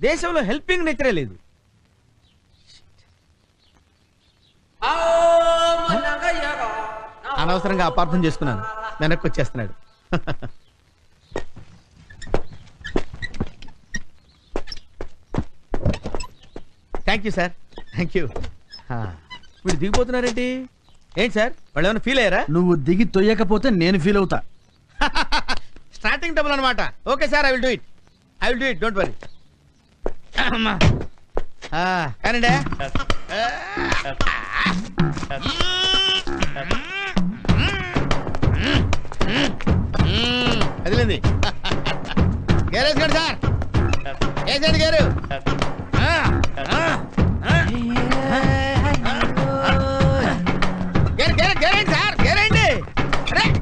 దేశంలో హెల్పింగ్ నేచరే లేదు. అనవసరంగా అపార్థం చేసుకున్నాను. వెనక్కి వచ్చేస్తున్నాడు thank you sir thank you వీడు దిగిపోతున్నారేంటి? ఏంటి సార్ వాళ్ళు ఏమైనా ఫీల్ అయ్యారా? నువ్వు దిగి తొయ్యకపోతే నేను ఫీల్ అవుతా. స్టార్టింగ్ డబుల్ అనమాట okay sir I will do it I will do it don't worry కానండి? అదిలేంది. సార్. గారు? ఆ, ఆ, ఆ. గేర్ గేర్ గేరేండి సార్ గేరేండి అరే.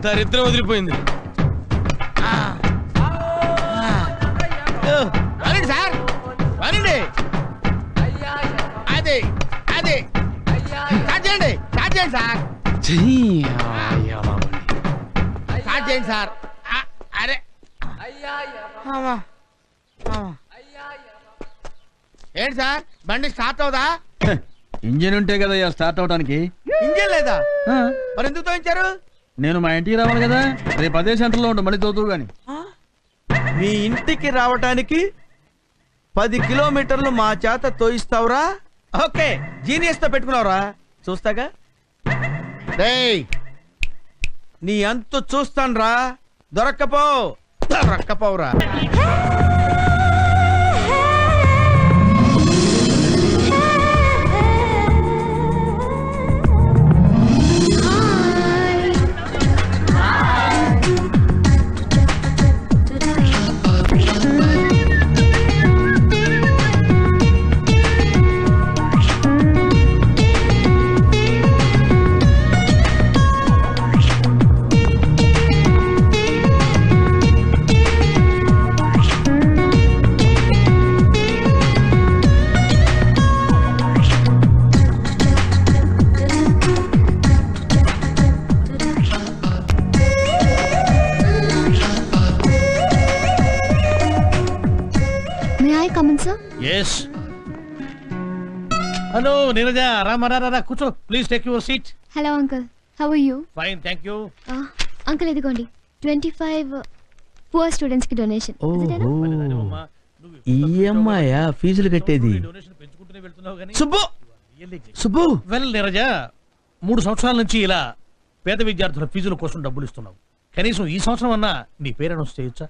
దరిద్రం వదిలిపోయింది. వరండి సార్. వరండి అది అది. స్టార్ట్ చేయండి. స్టార్ట్ చేయండి సార్. స్టార్ట్ చేయండి సార్. అరే. ఏంటి సార్? బండి స్టార్ట్ అవుదా? ఇంజిన్ ఉంటే కదా స్టార్ట్ అవడానికి ఇంజన్ లేదా? మరి ఎందుకు తోయించారు? నేను మా ఇంటికి రావాలి కదా. రేపు అదే సెంటర్లో ఉండు మళ్ళీ తోతూ గాని. మీ ఇంటికి రావటానికి పది కిలోమీటర్లు మా చేత తోయిస్తావురా? ఓకే జీనియస్తో పెట్టుకున్నావురా. చూస్తాగా? నీ అంతు చూస్తాన్రా. దొరక్కపో. దొరక్కపోవురా. హలో నీరజ రామ రా రా, రా కూర్చో please take your seat hello uncle how are you fine thank you uncle ఇదిగోండి. ట్వంటీ ఫైవ్ పువర్ స్టూడెంట్స్కి డొనేషన్ ఈఎంఐయా ఫీజులు కట్టేది? డొనేషన్ పెంచుకుంటూనే వెళ్తున్నావు కానీ సుబ్బు! సుబ్బు! వెల్ నీరజ మూడు సంవత్సరాల నుంచి ఇలా పేద విద్యార్థుల ఫీజుల కోసం డబ్బులు ఇస్తున్నావు. కనీసం ఈ సంవత్సరం అన్నా నీ పేరు అనౌన్స్ చేయొచ్చా?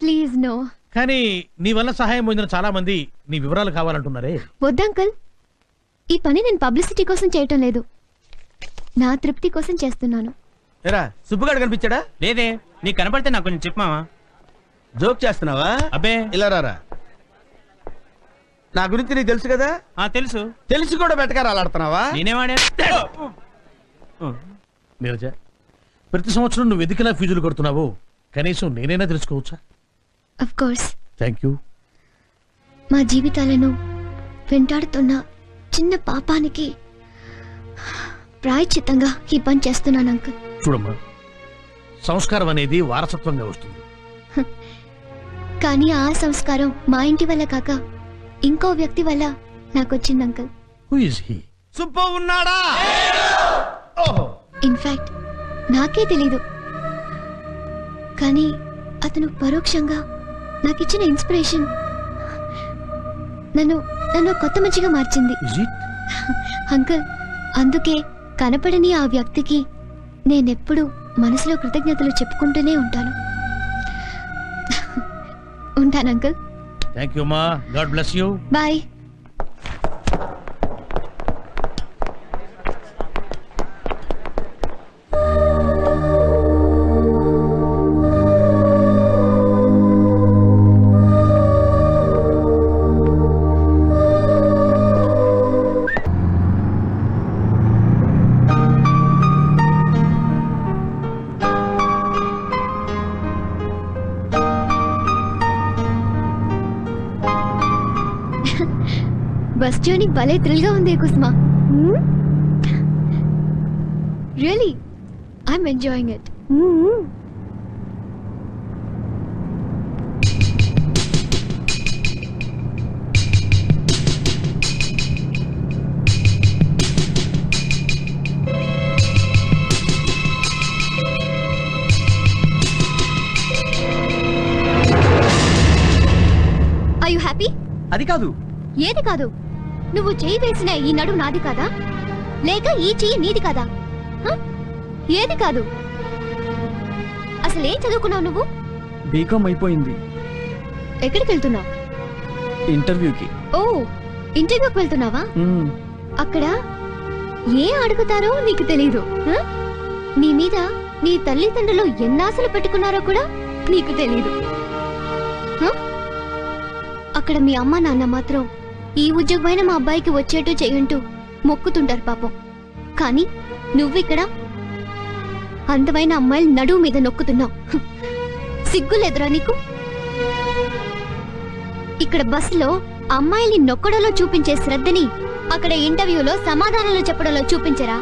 ప్లీజ్ నో కానీ నీ వల్ల సహాయం పొందిన చాలా మంది నీ వివరాలు కావాలంటున్నారే. వద్దు అంకుల్ ఈ పని నేను పబ్లిసిటీ కోసం చేయటం లేదు. నా తృప్తి కోసం చేస్తున్నాను. ఎరా సుబ్బుగాడు కనిపించాడా? లేదే నీకు కనపడితే నాకు కొంచెం చెప్పమావా జోక్ చేస్తున్నావా? అబ్బే. ఇలా రారా. నా గురించి నీకు తెలుసు కదా? ఆ తెలుసు. తెలిసి కూడా బెటకారు అలాడుతున్నావా నేనేవాడే నీరజ ప్రతి సంవత్సరం నువ్వు ఎందుకు ఫీజులు కడుతున్నావు. కనీసం నేనైనా తెలుసుకోవచ్చా? అఫ్ కోర్స్ థ్యాంక్ యూ మా జీవితాలను వెంటాడుతున్న చిన్న పాపానికి ప్రాయచిత్తంగా ఈ పని చేస్తున్నాను అంకుల్. చూడమ్మా సంస్కారం అనేది వారసత్వంగా వస్తుంది. కానీ ఆ సంస్కారం మా ఇంటి వల్ల కాక ఇంకో వ్యక్తి వల్ల నాకు వచ్చింది అంకుల్ సుబ్బు ఉన్నాడా? ఇన్ఫాక్ట్ నాకే తెలీదు. కానీ అతను పరోక్షంగా నాకిచ్చిన ఇన్స్పిరేషన్ నన్ను నన్ను కొత్త మంచిగా మార్చింది. అంకుల్ అందుకే కనపడని ఆ వ్యక్తికి నేనెప్పుడు మనసులో కృతజ్ఞతలు చెప్పుకుంటూనే ఉంటాను. ఉంటాను అంకుల్. థ్యాంక్ యూ మా God bless you bye bus journey భలే థ్రిల్గా ఉంది కుస్మా. రియలీ ఐఎమ్ ఎంజాయింగ్ ఇట్ అది కాదు. ఏది కాదు? నువ్వు చేయి వేసిన ఈ నడు నాది కాదా? లేక ఈ చెయ్యి నీది కాదా? ఏది కాదు? అసలు ఏం చదువుకున్నావు నువ్వు? బీకామ్ అయిపోయింది. ఎక్కడికి వెళ్తున్నావు? ఇంటర్వ్యూకి. ఓ ఇంటర్వ్యూకి వెళ్తున్నావా. అక్కడ ఏం అడుగుతారో నీకు తెలీదు? నీ మీద నీ తల్లిదండ్రులు ఎన్నాశలు పెట్టుకున్నారో కూడా నీకు తెలీదు? అక్కడ మీ అమ్మ నాన్న మాత్రం ఈ ఉద్యోగమైన మా అబ్బాయికి వచ్చేట్టు చేయంటూ మొక్కుతుంటారు పాపం. కానీ నువ్విక్కడ అందమైన అమ్మాయిలు నడువు మీద నొక్కుతున్నావు. సిగ్గులేదురా నీకు? ఇక్కడ బస్సులో అమ్మాయిల్ని నొక్కడంలో చూపించే శ్రద్ధని అక్కడ ఇంటర్వ్యూలో సమాధానాలు చెప్పడంలో చూపించరా?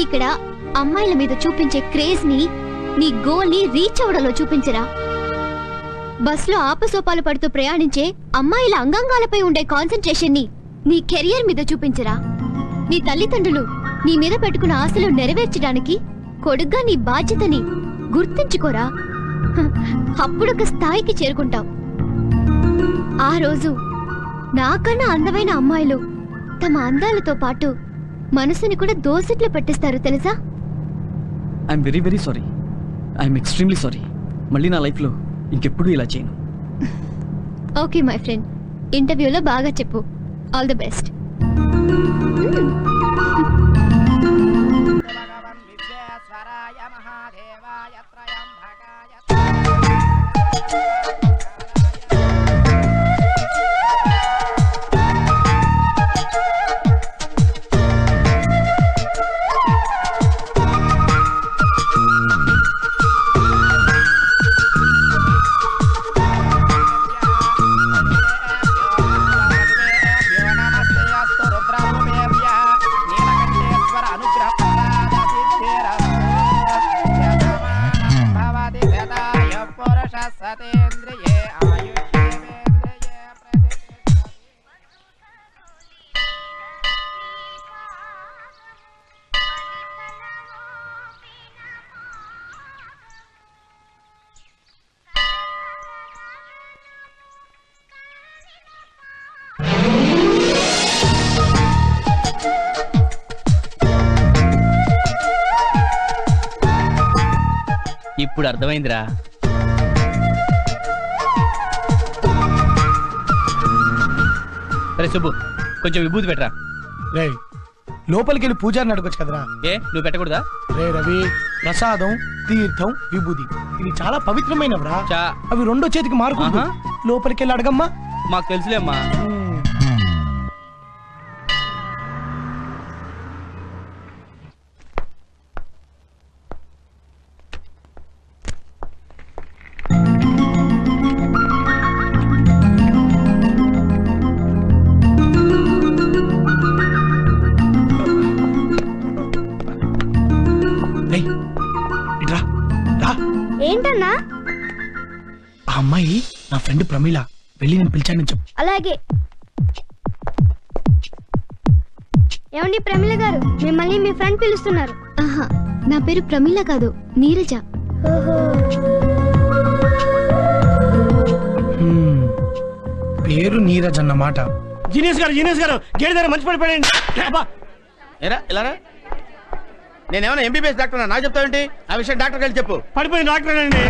ఇక్కడ అమ్మాయిల మీద చూపించే క్రేజ్ని నీ గోల్ని రీచ్ అవ్వడంలో చూపించరా? బస్సులో ఆపసోపాలు పడుతూ ప్రయాణించే అమ్మాయిల అంగాంగాలపై ఉండే కాన్సన్ట్రేషన్ని నీ కెరియర్ మీద చూపించరా. నీ తల్లిదండ్రులు నీ మీద పెట్టుకున్న ఆశలు నెరవేర్చడానికి కొడుగ్గా నీ బాధ్యతని గుర్తించుకోరా. అప్పుడొక స్థాయికి చేరుకుంటావు. ఆ రోజు నాకన్నా అందమైన అమ్మాయిలు తమ అందాలతో పాటు మనసుని కూడా దోసిట్లో పెట్టేస్తారు తెలుసా? I'm very very sorry I'm extremely sorry మళ్ళీ నా లైఫ్లో ఇంకెప్పుడు ఇలా చేయను. Okay my friend. ఇంటర్వ్యూలో బాగా చెప్పు. All the best. ఇప్పుడు అర్థమైందిరా సరే సుబ్బు కొంచెం విభూతి పెట్టరా? రే లోపలికి వెళ్ళి పూజారిని అడగొచ్చు కదరా. ఏ నువ్వు పెట్టకూడదా? రే రవి ప్రసాదం తీర్థం విభూది ఇది చాలా పవిత్రమైనవరా. చా. అవి రెండో చేతికి మారుకుంటూ. లోపలికి వెళ్ళి అడగమ్మా. మాకు తెలుసులేమ్మా. ఏంటన్నా ఆ అమ్మాయి నా ఫ్రెండ్ ప్రమీల. వెళ్ళి నేను పిలిచానని చెప్పు. అలాగే. ఏమండి ప్రమీల గారు? మిమ్మల్ని మీ ఫ్రెండ్ పిలుస్తున్నారు. ఆహా నా పేరు ప్రమీల కాదు నీరజ. హ్మ్. పేరు నీరజ్ అన్నమాట జీనియస్ గారు జీనియస్ గారు గేట్ దగ్గర మంచి పడిపోయండి ఇలా రా. నేనేమైనా ఎంబీబీఎస్ డాక్టర్ నాకు చెప్తావేంటి? ఆ విషయం డాక్టర్ గారికి చెప్పు. పడిపోయిన డాక్టర్ అండి